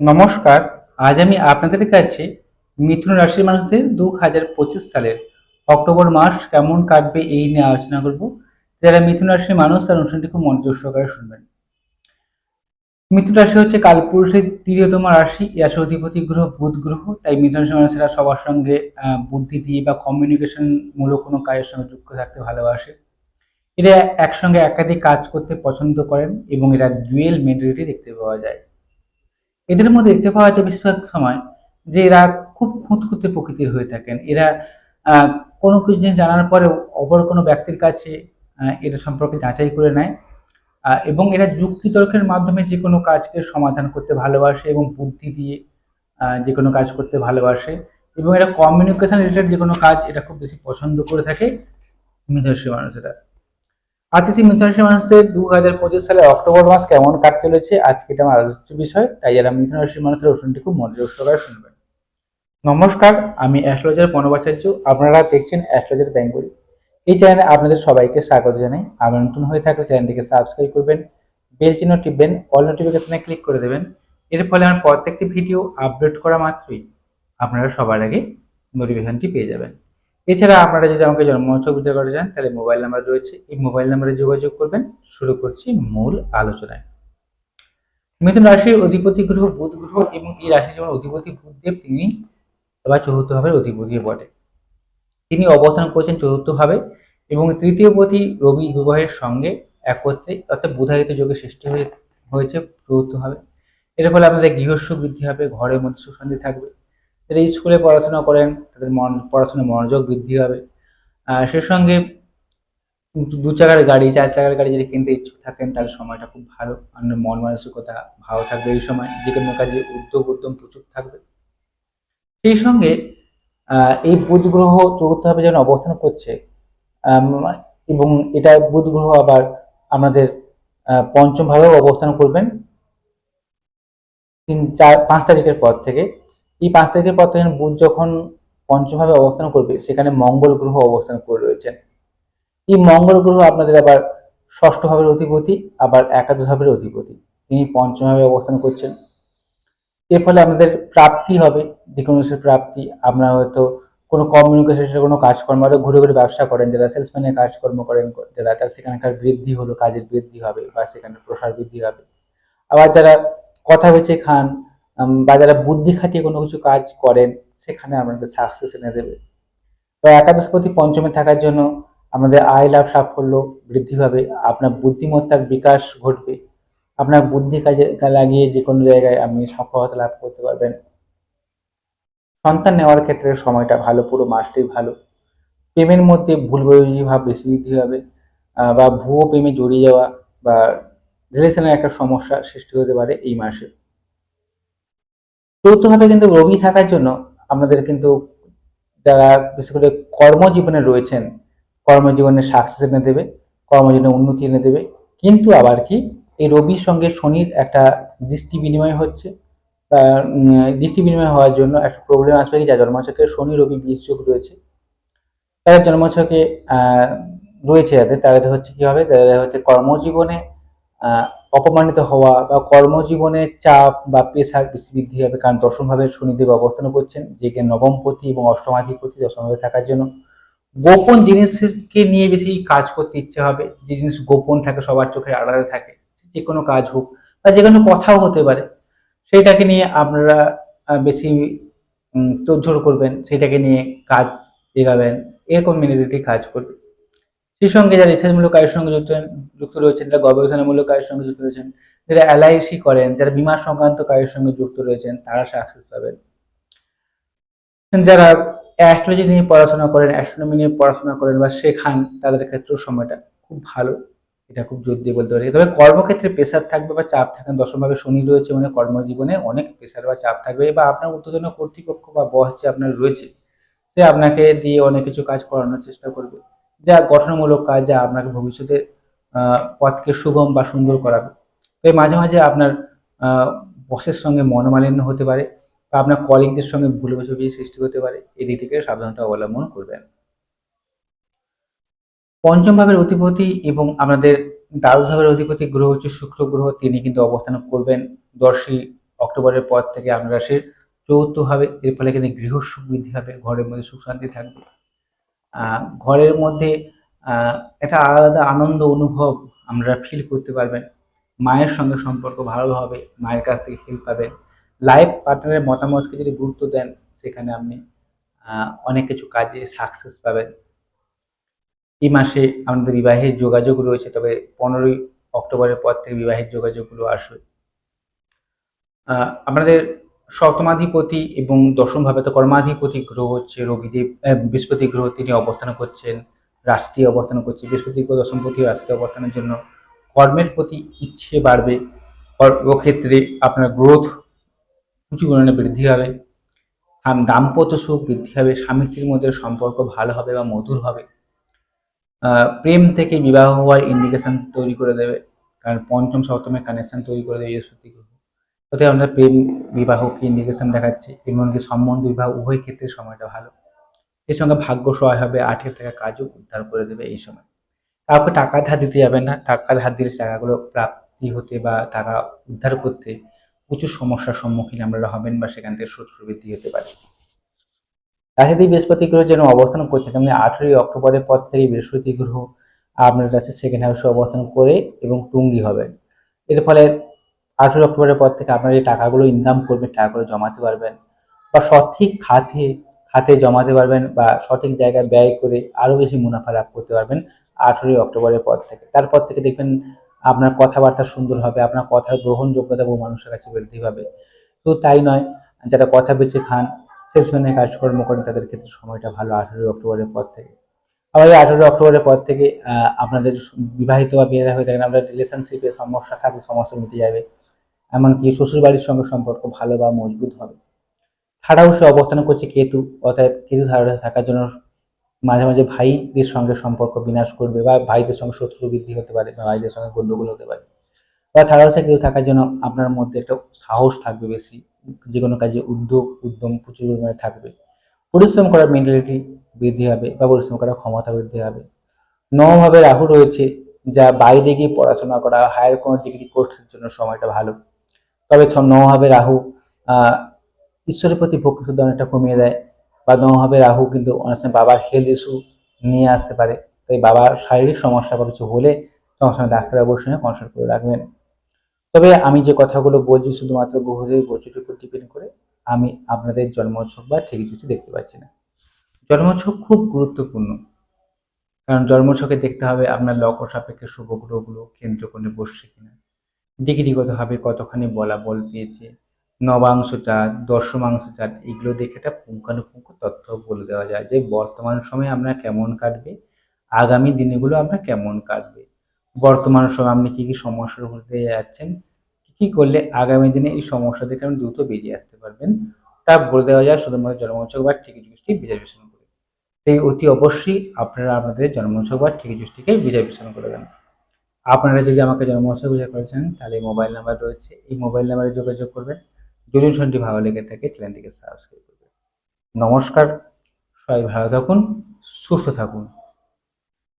নমস্কার, আজ আমি আপনাদের কাছে মিথুন রাশির মানুষদের দু হাজার পঁচিশ সালের অক্টোবর মাস কেমন কাটবে এই নিয়ে আলোচনা করব। যারা মিথুন রাশির মানুষ, তার অনুষ্ঠানটি খুব মনোযোগ সহকারে শুনবেন। মিথুন রাশি হচ্ছে কালপুরুষের তৃতীয়তম রাশি। রাশির অধিপতি গ্রহ বুধ গ্রহ। তাই মিথুন রাশির মানুষেরা সবার সঙ্গে বুদ্ধি দিয়ে বা কমিউনিকেশন মূলক কোনো কাজের সঙ্গে যুক্ত থাকতে ভালোবাসে। এরা একসঙ্গে একাধিক কাজ করতে পছন্দ করেন এবং এরা ডুয়েল মেন্টালিটি দেখতে পাওয়া যায়। এদের মধ্যে দেখতে পাওয়া যায় বেশিরভাগ সময় যে এরা খুব খুঁতখুঁতে প্রকৃতির হয়ে থাকেন। এরা কোনো কিছু জিনিস জানার পরেও অপর কোনো ব্যক্তির কাছে এটা সম্পর্কে যাচাই করে নেয়। এবং এরা যুক্তি তর্কের মাধ্যমে যে কোনো কাজকে সমাধান করতে ভালোবাসে এবং বুদ্ধি দিয়ে যে কোনো কাজ করতে ভালোবাসে। এবং এরা কমিউনিকেশন রিলেটেড যে কোনো কাজ এটা খুব বেশি পছন্দ করে থাকে। মিথরাশি মানুষেরা। সেই মিথুন মানুষদের দু হাজার পঁচিশ সালে অক্টোবর মাস কেমন কাট চলেছে? আজকে এটা আমার আলোচ্য বিষয়, তাই যারা মিথুন রাশির মানুষের অনুষ্ঠানটি খুব মনোযোগ সহকারে শুনবেন। নমস্কার, আমি অ্যাস্ট্রোলজার পণবাচার্য আপনারা দেখছেন অ্যাস্ট্রোলজার বেঙ্গলি। এই চ্যানেলে আপনাদের সবাইকে স্বাগত জানাই। আপনারা নতুন হয়ে থাকলে চ্যানেলটিকে সাবস্ক্রাইব করবেন, বেল চিহ্ন টিপবেন, অল নোটিফিকেশনে ক্লিক করে দেবেন। এর ফলে আমার প্রত্যেকটি ভিডিও আপলোড করা মাত্রই আপনারা সবার আগে নোটিফিকেশনটি পেয়ে যাবেন। এছাড়া আপনারা যদি আমাকে জন্মছক বিচার করতে চান তাহলে মোবাইল নাম্বার রয়েছে। এই মোবাইল নাম্বারে যোগাযোগ করবেন। শুরু করছি মূল আলোচনায়। মিথুন রাশির অধিপতি গ্রহ, বুধ গ্রহ এবং এই রাশির যেমন অধিপতি বুধদেব, তিনি এবার চতুর্থ ভাবের অধিপতি বটে। তিনি অবস্থান করছেন চতুর্থ ভাবে এবং তৃতীয় পতি রবি বিবাহের সঙ্গে একত্রে অর্থাৎ বুধায়িত যোগে সৃষ্টি হয়ে, হয়েছে চতুর্থ ভাবে। এর ফলে আপনাদের গৃহস্ব বৃদ্ধি হবে ঘরের মধ্যে সুশান্তি থাকবে। যারা স্কুলে পড়াশোনা করেন তাদের মন পড়াশোনায় মনোযোগ বৃদ্ধি হবে। সে সঙ্গে দু- চাকার গাড়ি চার চাকার গাড়ি যদি কিনতে ইচ্ছুক থাকেন তাহলে সময়টা খুব ভালো। আপনার মন মানসিকতা ভালো থাকবে এই সময়। যে কোনো কাজে উদ্যোগ উদ্যম প্রচুর থাকবে। সেই সঙ্গে এই বুধ গ্রহ চতুর্থভাবে যেন অবস্থান করছে এবং এটা বুধ গ্রহ আবার আমাদের আহ, পঞ্চম ভাবেও অবস্থান করবেন। তিন চার পাঁচ তারিখের পর থেকে। এই পাঁচ তারিখের পর থেকে বুধ যখন পঞ্চমভাবে অবস্থান করবে, সেখানে মঙ্গল গ্রহ অবস্থান করে রয়েছেন এই মঙ্গল গ্রহ আপনাদের আবার ষষ্ঠ ভাবের অধিপতি, আবার একাদশ ভাবের অধিপতি। তিনি পঞ্চমভাবে অবস্থান করছেন। এর ফলে আপনাদের প্রাপ্তি হবে, যে কোনো কিছুর প্রাপ্তি। আপনারা হয়তো কোনো কমিউনিকেশনের কোনো কাজকর্ম, আরও ঘুরে ঘুরে ব্যবসা করেন, যারা সেলসম্যানের কাজকর্ম করেন, যারা তার সেখানকার বৃদ্ধি হলো, কাজের বৃদ্ধি হবে বা সেখানে প্রসার বৃদ্ধি হবে। আবার যারা কথা বেছে খান বা যারা বুদ্ধি খাটিয়ে কোনো কিছু কাজ করেন, সেখানে আপনাদের সাকসেস এনে দেবে। তো একাদশপতি পঞ্চমে থাকার জন্য আমাদের আয় লাভ সাফল্য বৃদ্ধি পাবে। আপনার বুদ্ধিমত্তার বিকাশ ঘটবে। আপনার বুদ্ধি কাজে লাগিয়ে যে কোনো জায়গায় আপনি সফলতা লাভ করতে পারবেন। সন্তান নেওয়ার ক্ষেত্রে সময়টা ভালো, পুরো মাসটাই ভালো। প্রেমের মধ্যে ভুল ভাব বেশি বৃদ্ধি হবে বা ভুয়ো প্রেমে জড়িয়ে যাওয়া বা রিলেশনের একটা সমস্যা সৃষ্টি হতে পারে এই মাসে। চতুর্থভাবে কিন্তু রবি থাকার জন্য আমাদের কিন্তু যারা বিশেষ করে কর্মজীবনে রয়েছেন কর্মজীবনে সাকসেস এনে দেবে কর্মজীবনে উন্নতি এনে দেবে কিন্তু আবার কি এই রবির সঙ্গে শনির একটা দৃষ্টি বিনিময় হচ্ছে দৃষ্টি বিনিময় হওয়ার জন্য একটা প্রবলেম আসবে যা জন্মছকে শনি রবি যোগ রয়েছে। তাদের জন্মছকে আহ, রয়েছে যাদের তাদের হচ্ছে কি হবে তাদের হচ্ছে কর্মজীবনে অপমানিত হওয়া বা কর্মজীবনে চাপ বা পেশার বৃদ্ধি হবে কারণ দশমভাবে শনিদেব অবস্থান করছেন যে কে নবমপতি এবং অষ্টমাধিপতি দশমভাবে থাকার জন্য। গোপন জিনিসকে নিয়ে বেশি কাজ করতে ইচ্ছে হবে যে জিনিস গোপন থাকে সবার চোখের আড়ালে থাকে যে কোনো কাজ হোক বা যে কোনো কথাও হতে পারে সেটাকে নিয়ে আপনারা বেশি উম, তোড়জোড় করবেন সেটাকে নিয়ে কাজ এগাবেন এরকম মেন্টালিটি কাজ করবে সেই সঙ্গে যারা রিসার্চমূলক কাজের সঙ্গে যুক্ত যুক্ত রয়েছেন, যারা গবেষণামূলক কাজের সঙ্গে যুক্ত রয়েছেন, যারা এলআইসি করেন, যারা বিমা সংক্রান্ত কাজের সঙ্গে যুক্ত রয়েছেন, তারা সাকসেস পাবেন। যারা অ্যাস্ট্রোলজি নিয়ে পড়াশোনা করেন অ্যাস্ট্রোনমি নিয়ে পড়াশোনা করেন বা শেখান, তাদের ক্ষেত্রেও সময়টা খুব ভালো। এটা খুব জোর দিয়ে বলতে পারি। তবে কর্মক্ষেত্রে প্রেশার থাকবে বা চাপ থাকবে। দশমভাবে শনি রয়েছে মানে কর্মজীবনে অনেক প্রেশার বা চাপ থাকবে বা আপনার ঊর্ধ্বতন কর্তৃপক্ষ বা বস যে আপনার রয়েছে, সে আপনাকে দিয়ে অনেক কিছু কাজ করানোর চেষ্টা করবে। যা গঠনমূলক কাজ যা আপনাকে ভবিষ্যতে পথকে সুগম বা সুন্দর করাবে। তবে মাঝে মাঝে আপনার বসের সঙ্গে মনোমালিন্য হতে পারে বা আপনার কলিগদের সঙ্গে ভুল বোঝাবুঝি সৃষ্টি হতে পারে। এই দিক থেকে সাবধানতা অবলম্বন করবেন। পঞ্চম ভাবের অধিপতি এবং আমাদের দ্বাদশ ভাবের অধিপতি গ্রহ হচ্ছে শুক্র গ্রহ। তিনি কিন্তু অবস্থান করবেন দর্শী অক্টোবরের পর থেকে আপনার রাশির চৌথভাবে এর ফলে কিন্তু গৃহ সুখ বৃদ্ধি হবে ঘরের মধ্যে সুখ শান্তি থাকবে। ঘরের মধ্যে একটা আলাদা আনন্দ, অনুভব আমরা ফিল করতে পারবেন। মায়ের সঙ্গে সম্পর্ক ভালো হবে, মায়ের কাছ থেকে হেল্প পাবেন। লাইফ পার্টনারের মতামতকে যদি গুরুত্ব দেন, সেখানে আপনি অনেক কিছু কাজে সাকসেস পাবেন। এই মাসে আমাদের বিবাহের যোগাযোগ রয়েছে, তবে পনেরোই অক্টোবরের পর থেকে বিবাহের যোগাযোগগুলো আসবে। আপনাদের সপ্তমাধিপতি এবং দশম ভাবে তো কর্মাধিপতি গ্রহ হচ্ছে রবিদেব বৃহস্পতি গ্রহ তিনি অবস্থান করছেন, রাশিতে অবস্থান করছে। বৃহস্পতি গ্রহ দশমপতি রাশিতে অবস্থানের জন্য কর্মের প্রতি ইচ্ছে বাড়বে। কর্মক্ষেত্রে আপনার গ্রোথ প্রচুর পরিমাণে বৃদ্ধি হবে। দাম্পত্য সুখ বৃদ্ধি হবে। স্বামী স্ত্রীর মধ্যে সম্পর্ক ভালো হবে বা মধুর হবে। প্রেম থেকে বিবাহ হওয়ার ইন্ডিকেশন তৈরি করে দেবে। কারণ পঞ্চম সপ্তমের কানেকশন তৈরি করে দেবে বৃহস্পতি গ্রহ। তাতে আমরা প্রেম বিবাহকে ইন্ডিকেশন দেখাচ্ছি এমনকি সম্বন্ধ বিবাহ উভয় ক্ষেত্রে সময়টা ভালো। এর সঙ্গে ভাগ্য সহায় হবে আটকে থাকা কাজও উদ্ধার করে দেবে এই সময়। কাউকে টাকা ধার দিতে যাবে না, টাকা ধার দিলে টাকাগুলো প্রাপ্তি হতে বা টাকা উদ্ধার করতে প্রচুর সমস্যার সম্মুখীন আপনারা হবেন বা সেখান থেকে শত্রু বৃদ্ধি হতে পারে। রাশিতে বৃহস্পতি গ্রহ যেন অবস্থান করছে, তেমনি আঠেরোই অক্টোবরের পর থেকে বৃহস্পতি গ্রহ আপনার রাশির সেকেন্ড হাউসে অবস্থান করে এবং টুঙ্গি হবে এর ফলে আঠেরোই অক্টোবরের পর থেকে আপনারা যে টাকাগুলো ইনকাম করবেন, টাকাগুলো জমাতে পারবেন বা সঠিক খাতে খাতে জমাতে পারবেন বা সঠিক জায়গায় ব্যয় করে আরও বেশি মুনাফা লাভ করতে পারবেন আঠেরোই অক্টোবরের পর থেকে। তারপর থেকে দেখবেন আপনার কথাবার্তা সুন্দর হবে, আপনার কথার গ্রহণযোগ্যতা বহু মানুষের কাছে বৃদ্ধি পাবে। তো তাই নয়, যারা কথা বেছে খান সেলসম্যানের কাজকর্ম করেন, তাদের ক্ষেত্রে সময়টা ভালো আঠেরোই অক্টোবরের পর থেকে। আবার এই আঠেরোই অক্টোবরের পর থেকে আপনাদের বিবাহিত বা বিয়ে হয়ে থাকেন আপনার রিলেশনশিপে সমস্যা থাকবে সমস্যা মিটে যাবে। এমনকি শ্বশুর বাড়ির সঙ্গে সম্পর্ক ভালো বা মজবুত হবে। থার্ড হাউসে অবস্থান করছে কেতু, অতএব কেতু থার্ড থাকার জন্য মাঝে মাঝে ভাইদের সঙ্গে সম্পর্ক বিনাশ করবে বা ভাইদের সঙ্গে শত্রু বৃদ্ধি হতে পারে বা ভাইদের সঙ্গে গন্ডগোল হতে পারে। বা থার্ড হাউসে কেতু থাকার জন্য আপনার মধ্যে একটা সাহস থাকবে বেশি, যে কোনো কাজে উদ্যোগ, উদ্যম প্রচুর পরিমাণে থাকবে। পরিশ্রম করার মেন্টালিটি বৃদ্ধি হবে বা পরিশ্রম করার ক্ষমতা বৃদ্ধি হবে। নবভাবে রাহু রয়েছে, যা বাইরে গিয়ে পড়াশোনা করা হায়ার কোনো ডিগ্রি কোর্সের জন্য সময়টা ভালো। তবে নবভাবে রাহু। ঈশ্বরের প্রতি ভক্তি অনেকটা কমিয়ে দেয়। বা নবভাবে রাহু কিন্তু অনেক সময় বাবার হেলথ ইস্যু নিয়ে আসতে পারে। তাই বাবার শারীরিক সমস্যা বা কিছু হলে সঙ্গে সঙ্গে ডাক্তারবাবুর সঙ্গে কনসাল্ট করে রাখবেন। তবে আমি যে কথাগুলো বলছি শুধুমাত্র গ্রহদের গোচরের উপর ডিপেন্ড করে, আমি আপনাদের জন্মছক বা ঠিক কিছু দেখতে পাচ্ছি না। জন্মছক খুব গুরুত্বপূর্ণ। কারণ জন্মছকে দেখতে হবে আপনার লগ্ন সাপেক্ষে শুভ কেন্দ্র করে বসছে কিনা। ডিগ্রিগতভাবে কতখানি বলা বল পেয়েছে। নবাংশ চার দশমাংশ চার এগুলো দেখে একটা পুঙ্খানুপুঙ্খ তথ্য বলে দেওয়া যায় যে বর্তমান সময়ে আপনার কেমন কাটবে, আগামী দিনগুলো আপনার কেমন কাটবে। বর্তমান সময় আপনি কী কী সমস্যার মধ্যে যাচ্ছেন, কী করলে আগামী দিনে এই সমস্যা থেকে আপনি দ্রুত বেরিয়ে আসতে পারবেন, তা বলে দেওয়া যায় শুধুমাত্র জন্মছক বা ঠিকই জুষ্টি বিচার বিশ্লেষণ করে। তাই অতি অবশ্যই আপনারা আপনাদের জন্মছক বা ঠিকই বিচার বিশ্লেষণ করবেন আপনারা যদি আমাকে জন্মছক পূজা করেছেন, তাহলে মোবাইল নাম্বার রয়েছে। এই মোবাইল নাম্বারে যোগাযোগ করবেন। যদি অনুষ্ঠানটি ভালো লেগে থাকে, চ্যানেলটিকে সাবস্ক্রাইব করবেন। নমস্কার, সবাই ভালো থাকুন, সুস্থ থাকুন।